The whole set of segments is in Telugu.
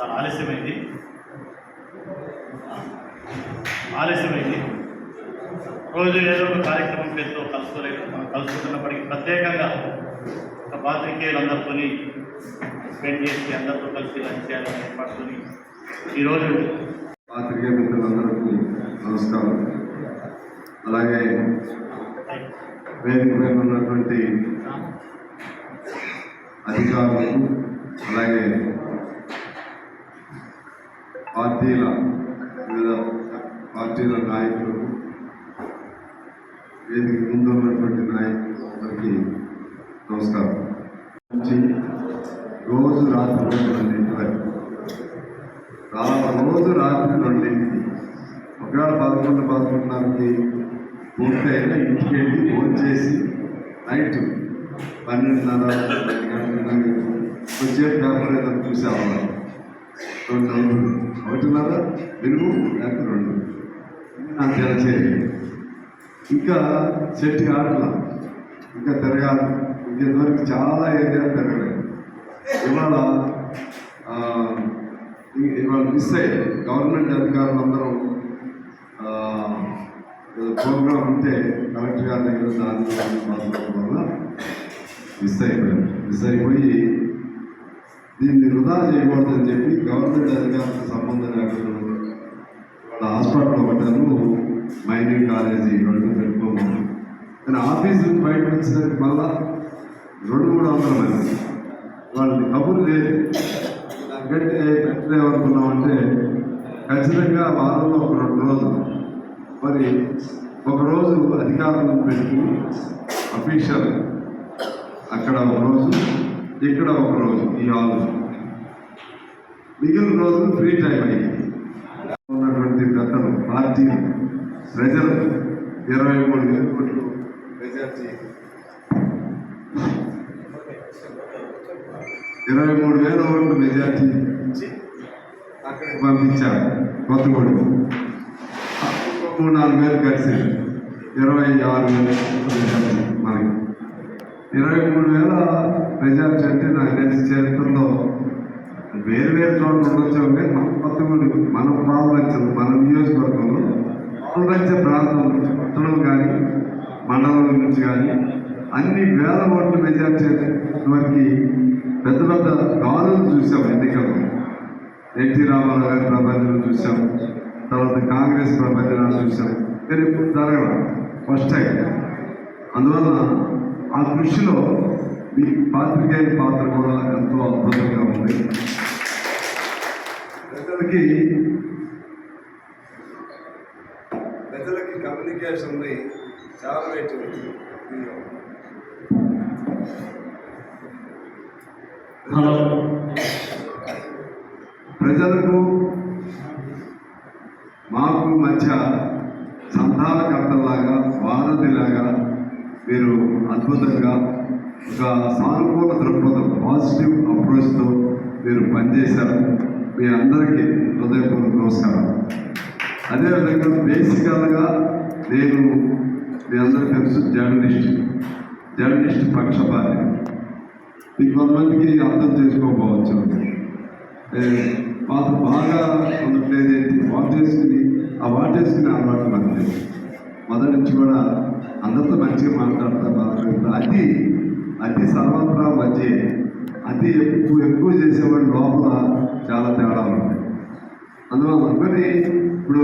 చాలా ఆలస్యమైంది. ఆలస్యమైంది. రోజు ఏదో ఒక కార్యక్రమం పేరుతో కలుసుకోలేదు. మనం కలుసుకుంటున్నప్పటికీ ప్రత్యేకంగా ఒక పాత్రికేయులందరితో స్పెండ్ చేసి అందరితో కలిసి లంచ్ చేయాలని ఏర్పాటుని ఈరోజు పాత్రికేయ మిత్రులందరికీ నమస్కారం. అలాగే వేదిక మీద ఉన్నటువంటి అధికారులకు అలాగే పార్టీల వివిధ పార్టీల నాయకులు వేదిక ముందు ఉన్నటువంటి నాయకులు అందరికీ నమస్కారం. నుంచి రోజు రాత్రి రోజు రెండింటి వరకు రోజు రాత్రి రెండింటికి ఒకవేళ పదకొండు పదకొండున్నరకి పూర్తయిన ఇంటికి వెళ్ళి ఫోన్ చేసి నైట్ పన్నెండున్నర పన్నెండు గంటలకి వచ్చే పేపర్ ఏదో చూసేవాళ్ళం. రెండు రోజులు ఒకటిన్నర మినిమం లేకపోతే రెండు. నాకు చేయాలి ఇంకా చెట్టు ఆటల ఇంకా తిరగాలి. ఇంకెంతవరకు చాలా ఏరియా తిరగలేదు. ఇవాళ ఇవాళ మిస్ అయ్యాయి. గవర్నమెంట్ అధికారులు అందరం ప్రోగ్రామ్ ఉంటే కలెక్టర్ గారి దగ్గర దాని మాట్లాడటం వల్ల మిస్ అయిపోయారు మిస్ అయిపోయి దీన్ని వృధా చేయకూడదని చెప్పి గవర్నమెంట్ అధికారులకు సంబంధం లేకుండా వాళ్ళ హాస్పిటల్ ఒకటాను మైనింగ్ కాలేజీ రెండు పెట్టుకోమని కానీ ఆఫీసు నుంచి వచ్చేసరికి మళ్ళా రెండు మూడు వందల వాళ్ళని కబురు లేదు. దానికంటే పెట్టలేమనుకున్నామంటే ఖచ్చితంగా వారంలో ఒక రెండు రోజులు. మరి ఒకరోజు అధికారులను పెట్టి అఫీషియల్ అక్కడ ఒకరోజు ఇక్కడ ఒక రోజు ఈ ఆలోచన మిగిలిన రోజు ఫ్రీ టైం అయ్యింది ఉన్నటువంటి పెద్దలు పార్టీలు ప్రజలు ఇరవై మూడు వేల కోట్లు మెజార్టీ ఇరవై మూడు వేల ఓట్లు మెజార్టీ ఇచ్చి అక్కడికి పంపించారు కొత్తగూడెం. ఇంకో మూడు నాలుగు వేలు కలిసి ఇరవై ఆరు వేలు మెజార్టీ. ఇరవై మూడు వేల మెజార్టీ అంటే నాకు తెలిసి చరిత్రలో వేరు వేరు చోట్ల ఉండొచ్చు అంటే మన కొత్తగూడెం మన ప్రాంతం మన నియోజకవర్గంలో పాలరంచ ప్రాంతం నుంచి పట్టణం కానీ మండలం నుంచి కానీ అన్ని వేల ఓట్ల మెజార్టీ వరకు పెద్ద పెద్ద గాలులు చూసాం ఎన్నికల్లో. ఎన్టీ రామారావు గారి ప్రభంజనం చూసాం. తర్వాత కాంగ్రెస్ ప్రభంజనాలు చూసాం. కానీ ఇప్పుడు జరగడం ఫస్ట్ టైం అందువల్ల ఆ కృషిలో మీ పాత్రికేయ పాత్ర కూడా ఎంతో అద్భుతంగా ఉంది. ప్రజలకి ప్రజలకి కమ్యూనికేషన్ని చాలా హలో. ప్రజలకు మాకు మధ్య సంధానకర్తలాగా వారధిలాగా మీరు అద్భుతంగా ఒక సానుకూల దృక్పథం పాజిటివ్ అప్రోచ్తో మీరు పనిచేశారు. మీ అందరికీ హృదయపూర్వక నమస్కారం. అదేవిధంగా బేసికల్గా నేను మీ అందరూ తెలుసు జర్నలిస్ట్. జర్నలిస్ట్ పక్షపాతి. మీకు కొంతమందికి అర్థం చేసుకోకపోవచ్చు. మాకు బాగా ఉండట్లేదు ఏంటి వాటేసుకుని ఆ వాటేసుకుని అలవాటు మనది మొదటి నుంచి కూడా అందరితో మంచిగా మాట్లాడతా మాట్లాడతా. అది అతి సర్వత్రా మధ్య. అతి ఎక్కువ ఎక్కువ చేసేవాడి లోపల చాలా తేడా ఉంటుంది. అందువల్ల మరి ఇప్పుడు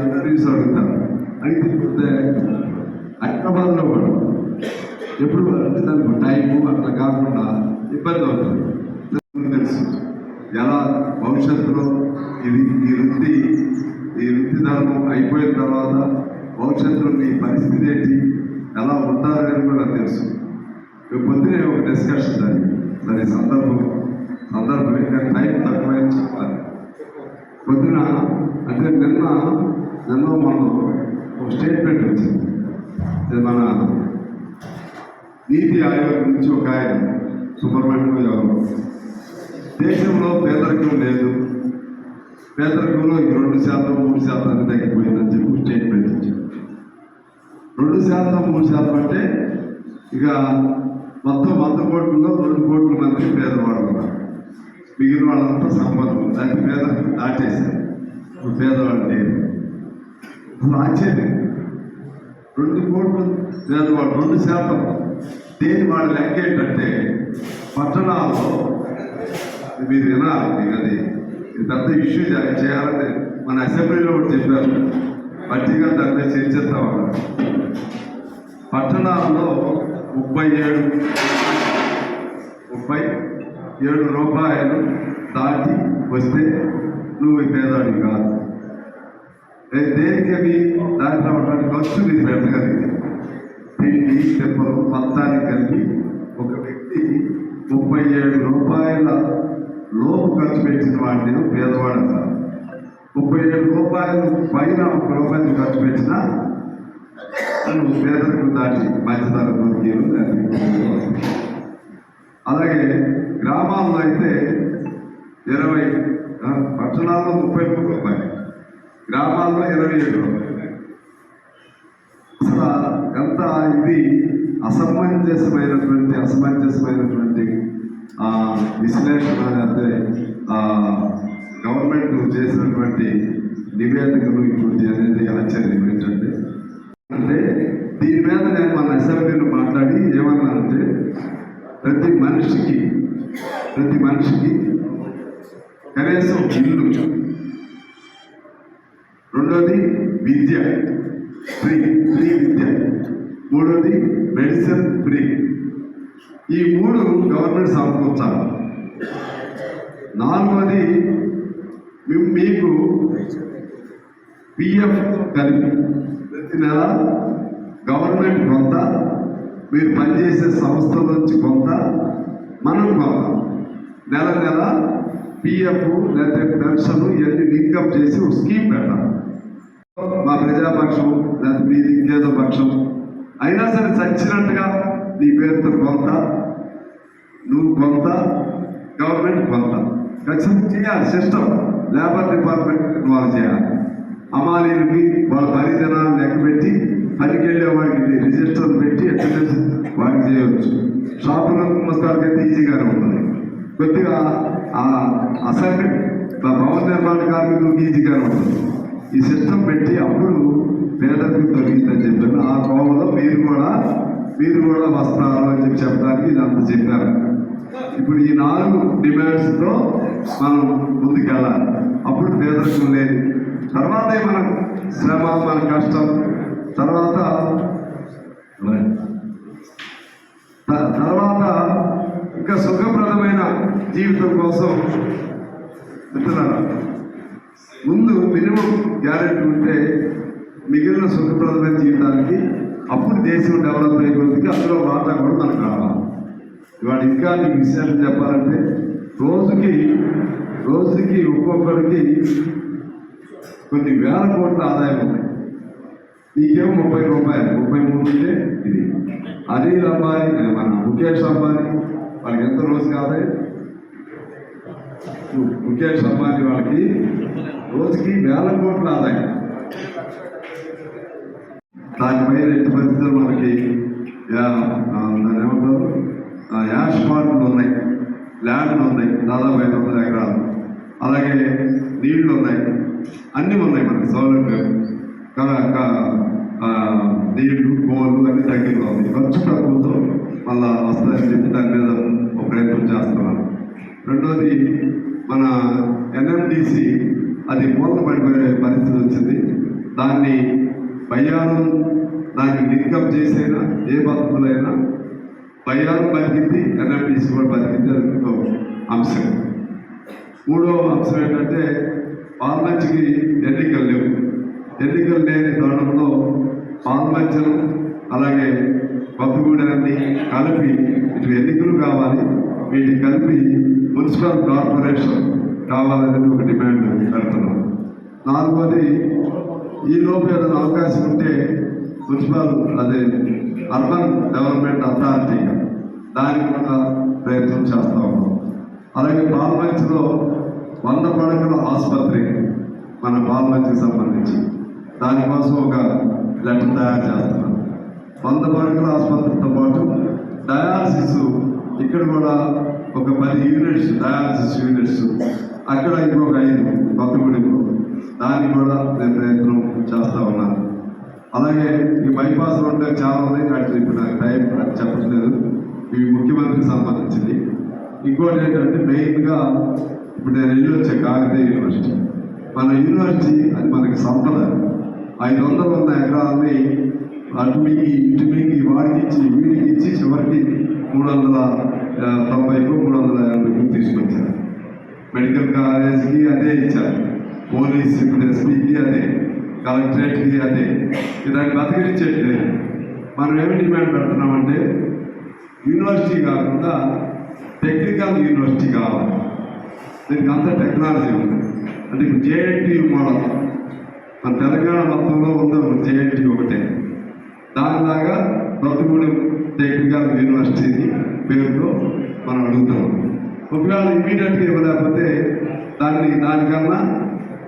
ఇంటర్వ్యూస్ అడుగుతారు. అడిగితే హైదరాబాద్లో కూడా ఎప్పుడు దానికి టైము అట్లా కాకుండా ఇబ్బంది అవుతుంది. తెలుసు. ఎలా భవిష్యత్తులో ఇది ఈ వృత్తి ఈ వృత్తి ధర్మం అయిపోయిన తర్వాత భవిష్యత్తులో నీ పరిస్థితి ఏంటి? ఎలా ఉంటారని కూడా తెలుసు. పొద్దునే ఒక డిస్కషన్ జరిగింది దాని సందర్భం సందర్భం ఏంటంటే టైం తక్కువని చెప్పాలి. పొద్దున అంటే నిన్న నిన్న మనం ఒక స్టేట్మెంట్ వచ్చింది. ఇది మన నీతి ఆయోగ్ నుంచి ఒక ఆయన సుబ్రహ్మణ్యం ఎవరు? దేశంలో పేదరికం లేదు. పేదరికంలో రెండు శాతం మూడు శాతానికి తగ్గిపోయిందని చెప్పి స్టేట్మెంట్ ఇచ్చారు రెండు శాతం మూడు శాతం అంటే ఇక మొత్తం వంద కోట్లలో రెండు కోట్ల మంది పేదవాళ్ళు ఉన్నారు. మిగిలిన వాళ్ళంతా సంపన్నులు దాన్ని పేద దాటేశారు. ఇప్పుడు పేదవాళ్ళు లేరు. అసలు ఆశ్చర్యం. రెండు కోట్లు పేదవాళ్ళు రెండు శాతం. దేని వాళ్ళ లెక్క ఏంటంటే పట్టణాల్లో మీరు వినాలి మీకు అది. ఇది పెద్ద ఇష్యూ చేయాలని మన అసెంబ్లీలో కూడా చెప్పారు. గట్టిగా దాన్ని మీద పట్టణాల్లో ముప్పై ఏడు ముప్పై ఏడు రూపాయలు దాటి వస్తే నువ్వు పేదవాడి కాదు. దేనికి అవి దాంట్లో ఉన్నటువంటి ఖర్చు మీరు పెట్టగలిగింది తిండి చెప్పలు మొత్తాన్ని కలిపి ఒక వ్యక్తి ముప్పై ఏడు రూపాయల లోపు ఖర్చు పెట్టిన వాడిని పేదవాడు అంటారు ముప్పై ఏడు రూపాయలు పైన ఒక రూపాయలు ఖర్చు పెట్టినా నువ్వు పేదలకు దాటి మధ్యతర కొరికేలు అలాగే గ్రామాల్లో అయితే ఇరవై పట్టణాల్లో ముప్పై మూడు రూపాయలు గ్రామాల్లో ఇరవై ఏడు రూపాయలు. అసలు ఎంత ఇది అసమంజసమైనటువంటి అసమంజసమైనటువంటి ఆ, విశ్లేషణ అంటే గవర్నమెంట్ చేసినటువంటి నివేదికలు ఇప్పుడు అనేది ఆశ్చర్యం ఏంటంటే అంటే దీని మీద నేను మన అసెంబ్లీలో మాట్లాడి ఏమన్నానంటే ప్రతి మనిషికి ప్రతి మనిషికి కనీసం ఇల్లు. రెండోది విద్య ఫ్రీ ఫ్రీ విద్య. మూడోది మెడిసిన్ ఫ్రీ. ఈ మూడు గవర్నమెంట్ సమకూర్చాలి నాలుగోది మేము మీకు పిఎఫ్ కలిపి ప్రతి నెల గవర్నమెంట్ కొంత మీరు పనిచేసే సంస్థల నుంచి కొంత మనం కొంత. నెల నెల పిఎఫ్ లేకపోతే పెన్షన్ ఇవన్నీ లింకప్ చేసి ఒక స్కీమ్ పెట్టాలి. మా ప్రజాపక్షం లేదా మీది ఇంకేదో పక్షం అయినా సరే చచ్చినట్టుగా నీ పేరుతో కొంత నువ్వు కొంత గవర్నమెంట్ కొంత. ఖచ్చితంగా చేయాలి సిస్టమ్. లేబర్ డిపార్ట్మెంట్ ఇన్వాల్వ్ చేయాలి. అమాలీలకి వాళ్ళ పరిధనాలు లెక్క పెట్టి పనికి వెళ్ళే వాడికి రిజిస్టర్ పెట్టి అటెండెన్స్ వాడికి చేయవచ్చు షాపులకు నమస్కారం ఈజీగానే ఉంటుంది. కొద్దిగా ఆ అసైన్మెంట్ భవన నిర్మాణ కార్మికులకు ఈజీగానే ఉంటుంది. ఈ సిస్టమ్ పెట్టి అప్పుడు పేదలకు తగ్గిందని చెప్పారు ఆ కోవలో మీరు కూడా మీరు కూడా వస్తారు అని చెప్పి చెప్పడానికి ఇదంతా చెప్పారు. ఇప్పుడు ఈ నాలుగు డిమాండ్స్తో మనం ముందుకెళ్ళాలి. అప్పుడు పేదరికం లేదు. తర్వాత మన శ్రమ మన కష్టం. తర్వాత తర్వాత ఇంకా సుఖప్రదమైన జీవితం కోసం మిత్రులారా ముందు మినిమం గ్యారెంటీ ఉంటే మిగిలిన సుఖప్రదమైన జీవితానికి అప్పుడు దేశం డెవలప్ అయిపోతుంది అందులో వాటా కూడా మనకు రావాలి. ఇవాళ ఇంకా మీకు విషయాలు చెప్పాలంటే రోజుకి రోజుకి ఒక్కొక్కరికి కొన్ని వేల కోట్ల ఆదాయం ఉంది. నీకేమో ముప్పై రూపాయలు ముప్పై మూడు ఉంటే ఇది. అనిల్ అంబానీ మన ముఖేష్ అంబానీ వాళ్ళకి ఎంత రోజు ఆదాయం? ముఖేష్ అంబానీ వాళ్ళకి రోజుకి వేల కోట్ల ఆదాయం. దానిపై ఎట్టి పరిస్థితులు మనకి యా- ఏమంటారు? యాష్ పార్కులు ఉన్నాయి. ల్యాండ్లు ఉన్నాయి. దాదాపు ఐదు వందల ఎకరాలు. అలాగే నీళ్ళు ఉన్నాయి. అన్నీ ఉన్నాయి మనకి. సౌలభ్యం. నీళ్ళు కోళ్ళు అన్ని దగ్గరలో ఉంది ఖర్చు తక్కువతో మళ్ళా వస్తాయని చెప్పి దాని మీద ఒక ప్రయత్నం చేస్తున్నాను రెండోది మన ఎన్ఎండిసి అది మూలన పడిపోయే పరిస్థితి వచ్చింది. దాన్ని బయ్యాలు దాన్ని లింకప్ చేసైనా ఏ పద్ధతులైనా బయ్యారం బతికింది ఎన్ఎండిసి కూడా బతికింది అది ఇంకో అంశం. మూడవ అంశం ఏంటంటే పాల్మంచికి ఎన్నికలు లేవు. ఎన్నికలు లేని తరుణంలో పాల్మంచలు అలాగే కొత్తగూడెన్ని కలిపి ఇటు ఎన్నికలు కావాలి వీటిని కలిపి మున్సిపల్ కార్పొరేషన్ కావాలనేది ఒక డిమాండ్ పెడుతున్నాం. నాలుగోది ఈ లోపు ఏదైనా అవకాశం ఉంటే మున్సిపల్ అదే అర్బన్ డెవలప్మెంట్ అథారిటీ దానికి కూడా ప్రయత్నం చేస్తూ ఉన్నాం. అలాగే పాల్మంచిలో వంద పడకల ఆసుపత్రి మన పాల్మంచికి సంబంధించి. దానికోసం ఒక లెటర్ తయారు చేస్తున్నాం. వంద పడకల ఆసుపత్రితో పాటు డయాలసిస్ ఇక్కడ కూడా ఒక పది యూనిట్స్ డయాలసిస్ యూనిట్స్. అక్కడ ఇంకొక ఐదు కొత్తగూడెంలో దానికి కూడా నేను ప్రయత్నం చేస్తూ ఉన్నాను. అలాగే ఈ బైపాస్ రోడ్లు చాలా ఉన్నాయి. వాటి ఇప్పుడు నాకు టైం చెప్పట్లేదు. ఇవి ముఖ్యమంత్రికి సంబంధించింది. ఇంకోటి ఏంటంటే మెయిన్గా ఇప్పుడు నేను వెళ్ళి వచ్చే కాకతీయ యూనివర్సిటీ. మన యూనివర్సిటీ అది మనకి సంపద. ఐదు వందలు ఉన్న ఎకరాలని అటు మీకు ఇటు మీకు వాడికి ఇచ్చి వీడికి ఇచ్చి చివరికి మూడు వందల తొంభైకు మూడు వందల యాభైకు తీసుకొచ్చారు. మెడికల్ కాలేజీకి అదే ఇచ్చారు. పోలీస్ ఇప్పుడు ఎస్పీకి అదే. కలెక్టరేట్కి అదే. దాన్ని బతికించట్లేదు మనం ఏమి డిమాండ్ పెడుతున్నామంటే యూనివర్సిటీ కాకుండా టెక్నికల్ యూనివర్సిటీ కావాలి. దీనికి అంత టెక్నాలజీ ఉంది. అంటే ఇప్పుడు జేఎన్టీ మోడల్ మన తెలంగాణ మొత్తంలో ఉందో జేఎన్టీ ఒకటే. దానిలాగా కొత్తగూడెం టెక్నికల్ యూనివర్సిటీ పేరుతో మనం అడుగుతాం. ఒకవేళ ఇమీడియట్గా ఇవ్వలేకపోతే దాన్ని దానికన్నా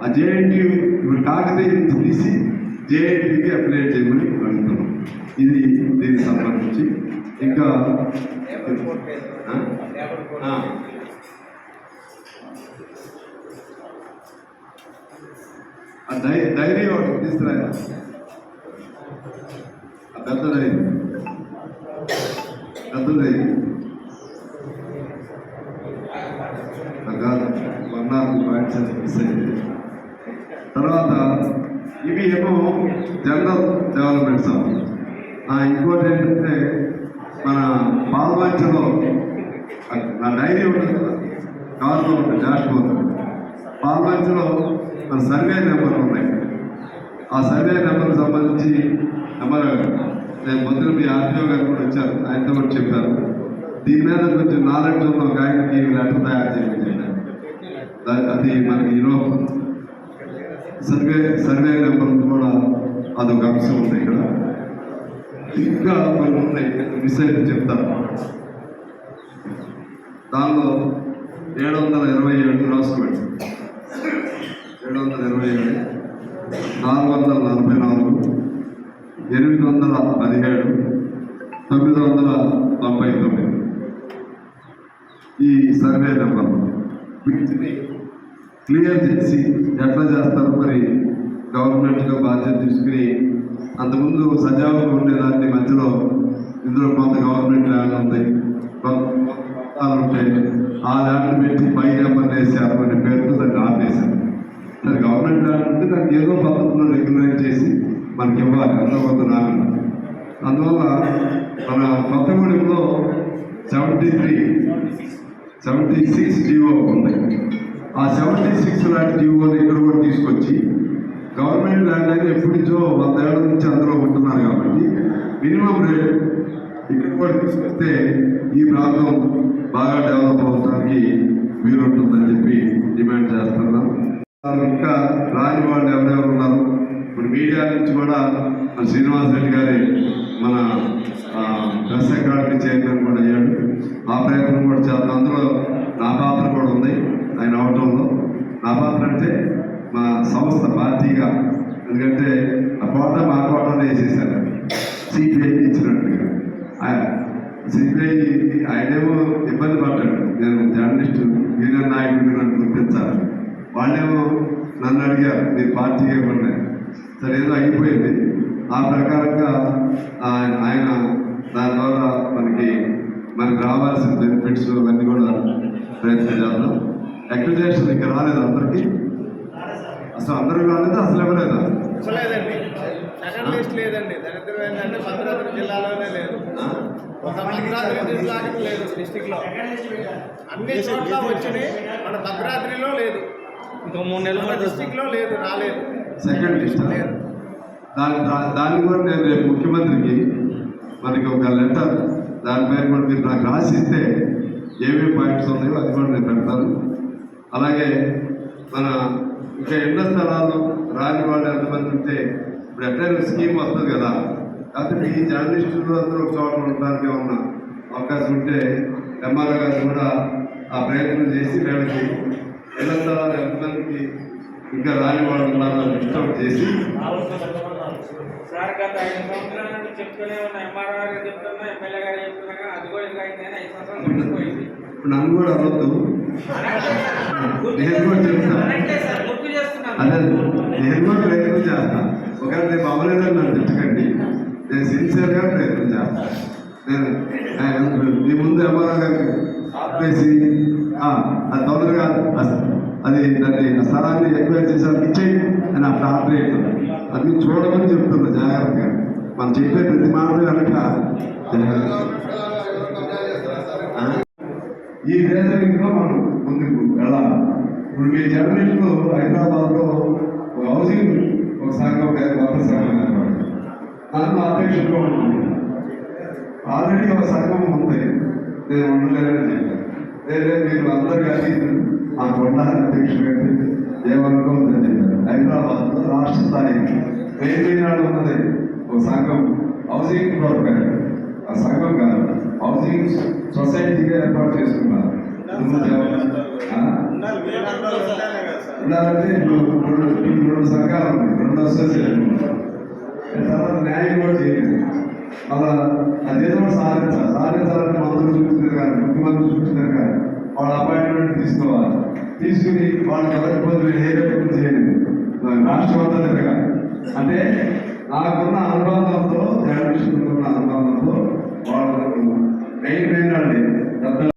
ఆ జేఎన్టీ ఇప్పుడు కాకతీయ నుంచి తీసి జేఎన్టీకి అప్లై చేయమని అడుగుతున్నాం. ఇది దీనికి సంబంధించి. ఇంకా డై డైరీ ఒకటి తీసుకురా పెద్ద డైరీ. పెద్ద డైరీ. కాదు వన్ ఆర్ పాయింట్స్ మిస్ అయింది. తర్వాత ఇవి ఏమో జనరల్ డెవలప్మెంట్స్ ఆ, ఇంకోటి ఏంటంటే మన పాల్వంచలో నా డైరీ ఉంటుంది కదా కారులో ఉంటుంది డాష్ బోర్డ్ మన సర్వే నెంబర్లు ఉన్నాయి. ఆ సర్వే నెంబర్కి సంబంధించి నెంబర్ నేను పొద్దున మీ ఆర్టీఓ గారు కూడా వచ్చారు ఆయనతో కూడా చెప్పారు. దీని మీద కొంచెం నాలెడ్జ్ ఉన్న ఒక ఆయనకి లెటర్ తయారు చేయమని చెప్పారు అది మనకి ఈరోజు సర్వే సర్వే నెంబర్లు కూడా అదొక అంశం ఉంది ఇక్కడ. ఇంకా కొన్ని ఉన్నాయి మిస్ అయితే చెప్తాను. దానిలో ఏడు వందల ఇరవై ఏడు రాసుకోండి. ఏడు వందల ఇరవై ఏడు నాలుగు వందల నలభై నాలుగు ఎనిమిది వందల పదిహేడు తొమ్మిది వందల తొంభై తొమ్మిది. ఈ సర్వే నెంబర్ వీటిని క్లియర్ చేసి ఎట్లా చేస్తారు మరి? గవర్నమెంట్గా బాధ్యత తీసుకుని అంతకుముందు సజావుగా ఉండేదాన్ని మధ్యలో ఇందులో కొంత గవర్నమెంట్ ల్యాండ్ ఉంది. ఉంటాయి. ఆ ల్యాండ్ పెట్టి పై నెంబర్ వేసారు అనే పేరుతో దాన్ని ఆపేశారు. దాని గవర్నమెంట్ ల్యాండ్ ఉంటే దానికి ఏదో పద్ధతిలో రెగ్యులైజ్ చేసి మనకి ఇవ్వాలి. అంత కొంత నాన్న అందువల్ల మన కొత్తగూడెంలో seventy three seventy six GO ఉన్నాయి. ఆ సెవెంటీ సిక్స్ లాంటి జీవోని ఇక్కడ కూడా తీసుకొచ్చి గవర్నమెంట్ ల్యాండ్ అయితే ఎప్పటి నుంచో వంద ఏళ్ళ నుంచి అందులో ఉంటున్నారు కాబట్టి మినిమం రేట్ ఇక్కడ కూడా తీసుకొస్తే ఈ ప్రాంతం బాగా డెవలప్ అవడానికి వీలుంటుందని చెప్పి డిమాండ్ చేస్తున్నాం. ఇంకా రాని వాళ్ళు ఎవరెవరు ఉన్నారు? ఇప్పుడు మీడియా నుంచి కూడా మన శ్రీనివాస్ రెడ్డి గారి మన ఆ, ప్రెస్ అకాడమీ చైర్మన్ కూడా అయ్యాడు. ఆ ప్రయత్నం కూడా చేస్తాం అందులో నా పాత్ర కూడా ఉంది ఆయన అవటంలో నా మా సంస్థ పార్టీగా ఎందుకంటే ఆ కోట మా కోటలో వేసేసారు సిపిఐ ఇచ్చినట్టుగా. ఆయన సిపిఐ ఆయనేమో ఇబ్బంది పడ్డాడు. నేను జర్నలిస్టు యూనియన్ నాయకుడు నన్ను గుర్తించాలి. వాళ్ళేమో నన్ను అడిగారు మీ పార్టీ ఇవ్వండి సరే ఏదో అయిపోయింది. ఆ ప్రకారంగా ఆయన ఆయన దాని ద్వారా మనకి మనకు రావాల్సిన బెనిఫిట్స్ అవన్నీ కూడా ప్రయత్నం చేద్దాం. అక్రిడేషన్ ఇక్కడ రాలేదు అందరికీ. అసలు అందరూ రాలేదా? అసలు ఇవ్వలేదా లేదండి సెకండ్ లిస్ట్ లేదండి. దరిద్రం ఏంటంటే భద్రాద్రి జిల్లాలోనే లేదు. ఆ? ఒక భద్రాద్రి జిల్లాకి లేదు అన్ని చోట్ల వచ్చినాయి. మన భద్రాద్రిలో లేదు. ఇంకో మూడు నెలలు మన డిస్టిక్లో లేదు రాలేదు. Second list? లేదు. దాని దా- దాన్ని కూడా నేను రేపు ముఖ్యమంత్రికి మనకి ఒక లెటర్ దాని పేరు కూడా మీరు నాకు రాసిస్తే ఏమేమి పాయింట్స్ ఉన్నాయో అది కూడా నేను పెడతాను. అలాగే మన ఇంకా ఎన్నో స్థలాలు రాని వాళ్ళు ఎంతమంది ఉంటే ఇప్పుడు ఎట్లయినా స్కీమ్ వస్తుంది కదా. కాకపోతే ఈ జర్నలిస్టులు అందరూ ఒక చోట ఉండడానికి ఏమన్నా అవకాశం ఉంటే ఎంఆర్ఓ గారు కూడా ఆ ప్రయత్నం చేసి వీళ్ళకి ఇళ్ళ స్థలాలు ఎంతమందికి ఇంకా రాని వాళ్ళు ఉన్నారో లిస్ట్ అవుట్ చేసి సార్ గత ఐదు సంవత్సరాల నుండి చెప్తూనే ఉన్న ఎంఆర్ఆర్ గారు చెప్తున్నా ఎమ్మెల్యే గారు చెప్తున్నా కానీ అది కూడా ఇంకా అయిందని ఐదు సంవత్సరాలు గడిచిపోయింది ఇప్పుడు నన్ను కూడా అనొద్దు నేను కూడా చెప్తాను అదే నేను కూడా ప్రయత్నం చేస్తాను ఒకవేళ నేను అవ్వలేదని నన్ను తిట్టకండి నేను సిన్సియర్గా ప్రయత్నం చేస్తాను నేను మీ ముందు ఎంఆర్ఓ గారికి ఆపేసి అది తొందరగా అది దాన్ని స్థలాన్ని ఎక్కువ చేసేందుకు ఇచ్చేయి అని అట్లా ఆర్డర్ చేయటం అది మీరు చూడమని చెప్తున్నా జాగ్రత్తగా మనం చెప్పే ప్రతి మాట కనుక ఈ రీజనింగ్లో మనం ముందుకు వెళ్ళాలి. ఇప్పుడు మీ జర్నలిస్టులు హైదరాబాద్లో ఒక హౌసింగ్ ఒక సంఘం ఒక కొత్త సంఘం ఏర్పడింది నన్ను అధ్యక్షుడుగా ఉన్నాను ఆల్రెడీ ఒక సంఘం ఉంది. నేను ఉండలేనని చెప్పాను. లేదా మీరు అందరు కలిసి ఆ కొండ అధ్యక్షుడు అయితే ఏమనుకోవద్దని చెప్పారు హైదరాబాద్లో రాష్ట్ర స్థాయి వేదినాడు ఉన్నది ఒక సంఘం హౌసింగ్ బ్రోకర్ ఆ సంఘం కాదు. హౌసింగ్ సొసైటీగా ఏర్పాటు చేసుకున్నారు. ఉండాలంటే రెండు రెండు సంఘాలు ఉన్నాయి. రెండు అసోసియేషన్ తర్వాత న్యాయం కూడా చేయలేదు అలా అదేదో సాధించాలి. సాధించాలంటే మందులు చూస్తున్నారు కానీ ముఖ్యమంత్రి చూస్తున్నారు కానీ వాళ్ళ అపాయింట్మెంట్ తీసుకోవాలి. తీసుకుని వాళ్ళకి ఎవరికి బదులు ఏ రకం చేయలేదు రాష్ట్రం అంతా తిరగాలి అంటే నాకున్న అనుబంధంతో జర్నలిస్టులకున్న అనుబంధంతో వాళ్ళకు మెయిన్ మెయిన్ అండి పెద్ద